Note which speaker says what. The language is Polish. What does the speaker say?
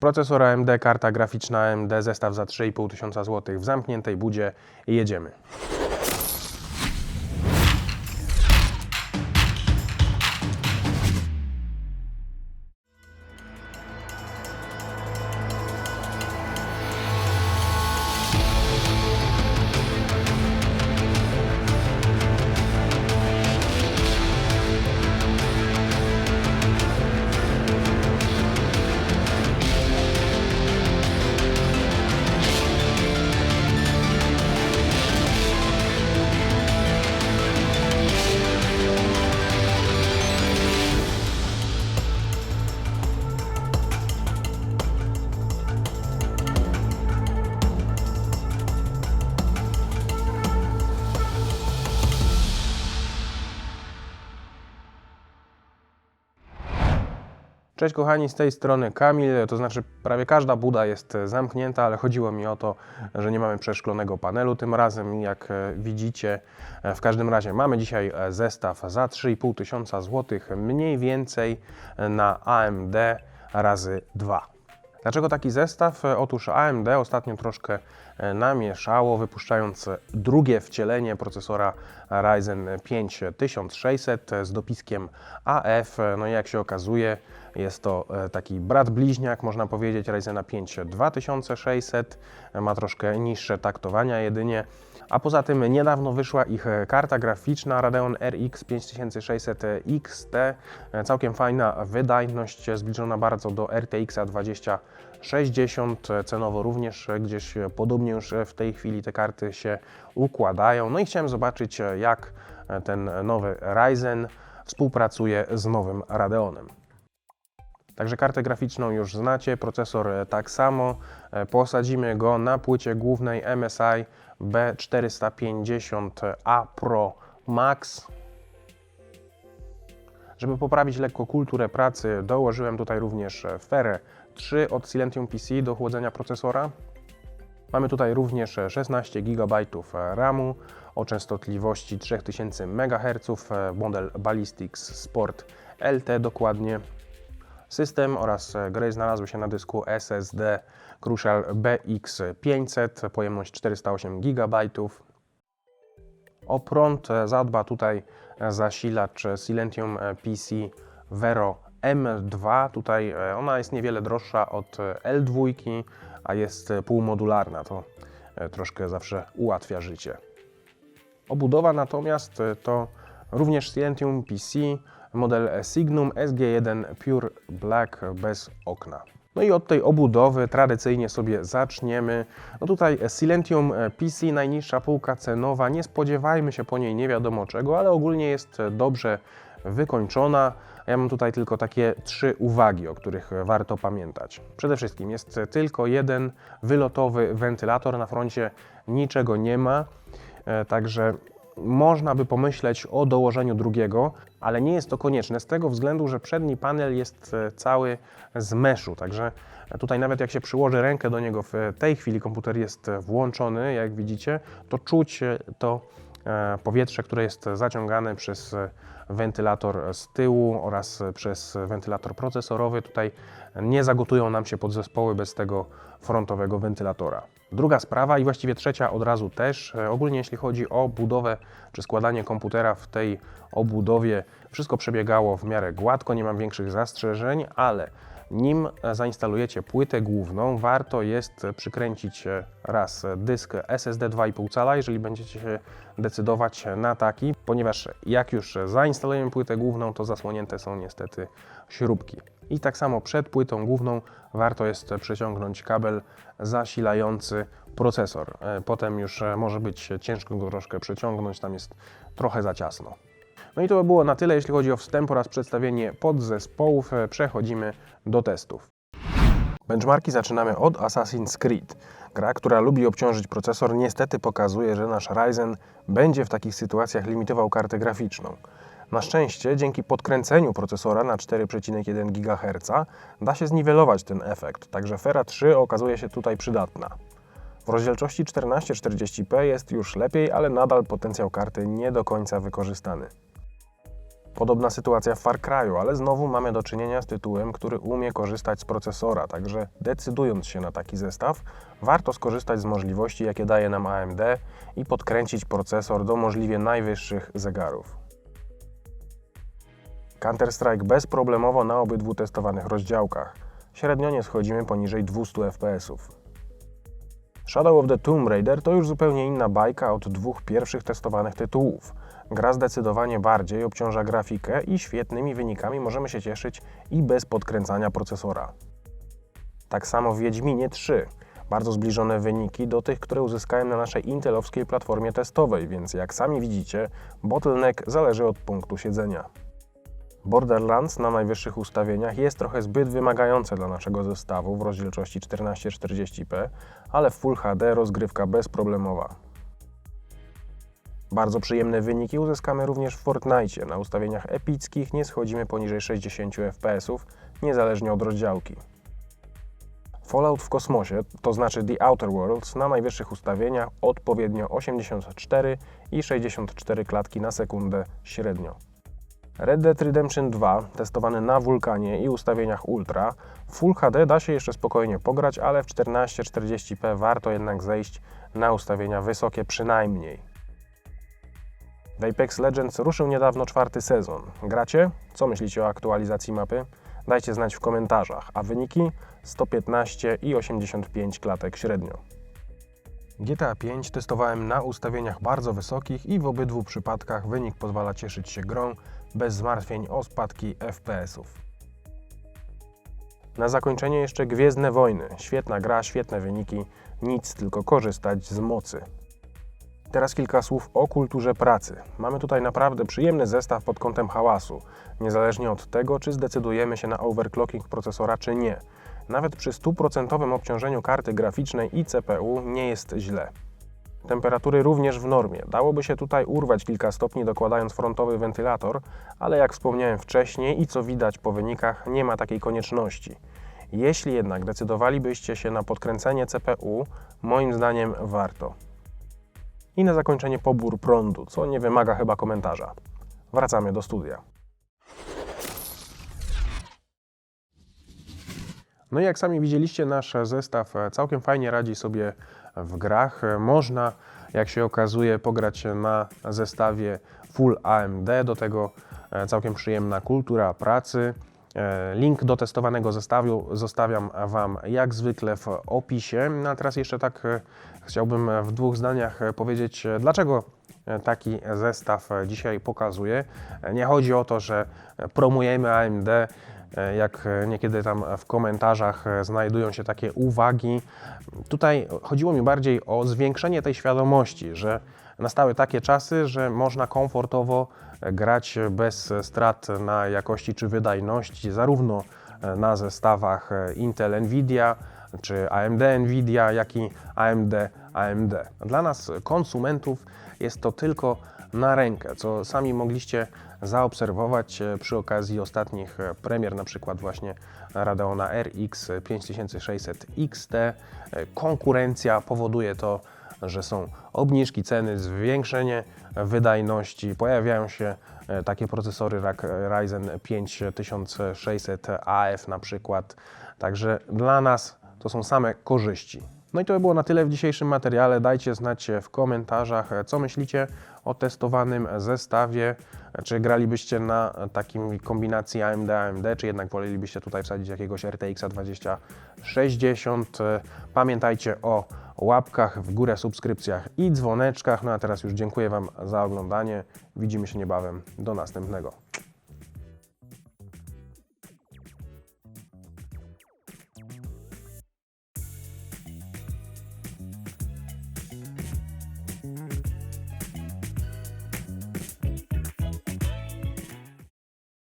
Speaker 1: Procesor AMD, karta graficzna AMD, zestaw za 3,5 tysiąca złotych w zamkniętej budzie jedziemy. Cześć kochani, z tej strony Kamil, to znaczy prawie każda buda jest e, zamknięta, ale chodziło mi o to, że nie mamy przeszklonego panelu tym razem, jak e, widzicie. E, W każdym razie mamy dzisiaj zestaw za 3,5 tysiąca złotych, mniej więcej na AMD razy 2. Dlaczego taki zestaw? Otóż AMD ostatnio troszkę E, namieszało, wypuszczając drugie wcielenie procesora Ryzen 5 1600 z dopiskiem AF. No i jak się okazuje, jest to e, taki brat bliźniak, można powiedzieć, Ryzena 5 2600. Ma troszkę niższe taktowania jedynie. A poza tym niedawno wyszła ich karta graficzna Radeon RX 5600 XT. Całkiem fajna wydajność, zbliżona bardzo do RTX 20 60 e, cenowo również e, gdzieś e, podobnie już w tej chwili te karty się układają. No i chciałem zobaczyć jak ten nowy Ryzen współpracuje z nowym Radeonem. Także kartę graficzną już znacie, procesor tak samo. Posadzimy go na płycie głównej MSI B450A Pro Max. Żeby poprawić lekko kulturę pracy, dołożyłem tutaj również ferę 3 od Silentium PC do chłodzenia procesora. Mamy tutaj również 16 GB RAMu o częstotliwości 3000 MHz, model Ballistics Sport LT dokładnie. System oraz gry znalazły się na dysku SSD Crucial BX500, pojemność 408 GB. O prąd zadba tutaj zasilacz Silentium PC Vero M2. Tutaj e, ona jest niewiele droższa od e, L2, a jest e, półmodularna. To troszkę zawsze ułatwia życie. Obudowa natomiast to również Silentium PC, model Signum SG1 Pure Black bez okna. No i od tej obudowy tradycyjnie sobie zaczniemy. No tutaj Silentium PC, najniższa półka cenowa, nie spodziewajmy się po niej nie wiadomo czego, ale ogólnie jest dobrze wykończona. Ja mam tutaj tylko takie trzy uwagi, o których warto pamiętać. Przede wszystkim jest tylko jeden wylotowy wentylator, na froncie niczego nie ma, e, także można by pomyśleć o dołożeniu drugiego, ale nie jest to konieczne z tego względu, że przedni panel jest e, cały z meszu, także tutaj nawet jak się przyłoży rękę do niego w tej chwili komputer jest włączony, jak widzicie, to czuć e, to e, powietrze, które jest zaciągane przez e, wentylator z tyłu oraz przez wentylator procesorowy. Tutaj nie zagotują nam się podzespoły bez tego frontowego wentylatora. Druga sprawa i właściwie trzecia od razu też. e, Ogólnie jeśli chodzi o budowę czy składanie komputera w tej obudowie, wszystko przebiegało w miarę gładko, nie mam większych zastrzeżeń, ale nim zainstalujecie płytę główną, warto jest przykręcić e, raz dysk SSD 2,5 cala, jeżeli będziecie się decydować na taki, ponieważ jak już zainstalujemy płytę główną, to zasłonięte są niestety śrubki. I tak samo przed płytą główną warto jest przeciągnąć kabel zasilający procesor. E, Potem już e, może być ciężko go troszkę przeciągnąć, tam jest trochę za ciasno. No i to by było na tyle, jeśli chodzi o wstęp oraz przedstawienie podzespołów. E, Przechodzimy do testów. Benchmarki zaczynamy od Assassin's Creed. Gra, która lubi obciążyć procesor, niestety pokazuje, że nasz Ryzen będzie w takich sytuacjach limitował kartę graficzną. Na szczęście, dzięki podkręceniu procesora na 4,1 GHz da się zniwelować ten efekt, także Fera 3 okazuje się tutaj przydatna. W rozdzielczości 1440p jest już lepiej, ale nadal potencjał karty nie do końca wykorzystany. Podobna sytuacja w Far Cry'u, ale znowu mamy do czynienia z tytułem, który umie korzystać z procesora, także decydując się na taki zestaw, warto skorzystać z możliwości, jakie daje nam AMD i podkręcić procesor do możliwie najwyższych zegarów. Counter-Strike bezproblemowo na obydwu testowanych rozdziałkach. Średnio nie schodzimy poniżej 200 fps. Shadow of the Tomb Raider to już zupełnie inna bajka od dwóch pierwszych testowanych tytułów. Gra zdecydowanie bardziej obciąża grafikę i świetnymi wynikami możemy się cieszyć i bez podkręcania procesora. Tak samo w Wiedźminie 3. Bardzo zbliżone wyniki do tych, które uzyskałem na naszej intelowskiej platformie testowej, więc jak sami widzicie, bottleneck zależy od punktu siedzenia. Borderlands na najwyższych ustawieniach jest trochę zbyt wymagające dla naszego zestawu w rozdzielczości 1440p, ale w Full HD rozgrywka bezproblemowa. Bardzo przyjemne wyniki uzyskamy również w Fortnite. Na ustawieniach epickich nie schodzimy poniżej 60 fps, niezależnie od rozdziałki. Fallout w kosmosie, to znaczy The Outer Worlds, na najwyższych ustawieniach odpowiednio 84 i 64 klatki na sekundę średnio. Red Dead Redemption 2, testowany na wulkanie i ustawieniach Ultra, w Full HD da się jeszcze spokojnie pograć, ale w 1440p warto jednak zejść na ustawienia wysokie przynajmniej. W Apex Legends ruszył niedawno czwarty sezon. Gracie? Co myślicie o aktualizacji mapy? Dajcie znać w komentarzach, a wyniki 115 i 85 klatek średnio. GTA 5 testowałem na ustawieniach bardzo wysokich i w obydwu przypadkach wynik pozwala cieszyć się grą bez zmartwień o spadki FPS-ów. Na zakończenie jeszcze Gwiezdne Wojny. Świetna gra, świetne wyniki, nic tylko korzystać z mocy. Teraz kilka słów o kulturze pracy. Mamy tutaj naprawdę przyjemny zestaw pod kątem hałasu, niezależnie od tego, czy zdecydujemy się na overclocking procesora, czy nie. Nawet przy 100% obciążeniu karty graficznej i CPU nie jest źle. Temperatury również w normie. Dałoby się tutaj urwać kilka stopni dokładając frontowy wentylator, ale jak wspomniałem wcześniej i co widać po wynikach, nie ma takiej konieczności. Jeśli jednak decydowalibyście się na podkręcenie CPU, moim zdaniem warto. I na zakończenie pobór prądu, co nie wymaga chyba komentarza. Wracamy do studia. No i jak sami widzieliście, nasz zestaw całkiem fajnie radzi sobie w grach. Można, jak się okazuje, pograć na zestawie Full AMD, do tego całkiem przyjemna kultura pracy. Link do testowanego zestawu zostawiam Wam jak zwykle w opisie. No a teraz jeszcze tak e, chciałbym w dwóch zdaniach powiedzieć, dlaczego taki zestaw dzisiaj pokazuję. Nie chodzi o to, że promujemy AMD, jak niekiedy tam w komentarzach znajdują się takie uwagi. Tutaj chodziło mi bardziej o zwiększenie tej świadomości, że nastały takie czasy, że można komfortowo grać bez strat na jakości czy wydajności, zarówno na zestawach Intel Nvidia czy AMD Nvidia, jak i AMD AMD. Dla nas konsumentów jest to tylko na rękę, co sami mogliście zaobserwować przy okazji ostatnich premier, na przykład właśnie Radeona RX 5600 XT. Konkurencja powoduje to, że są obniżki ceny, zwiększenie wydajności, pojawiają się takie procesory jak Ryzen 5600 AF na przykład. Także dla nas to są same korzyści. No i to by było na tyle w dzisiejszym materiale. Dajcie znać w komentarzach, co myślicie o testowanym zestawie. Czy gralibyście na takim kombinacji AMD-AMD, czy jednak wolelibyście tutaj wsadzić jakiegoś RTX 2060? Pamiętajcie o łapkach w górę, subskrypcjach i dzwoneczkach. No a teraz już dziękuję Wam za oglądanie. Widzimy się niebawem. Do następnego.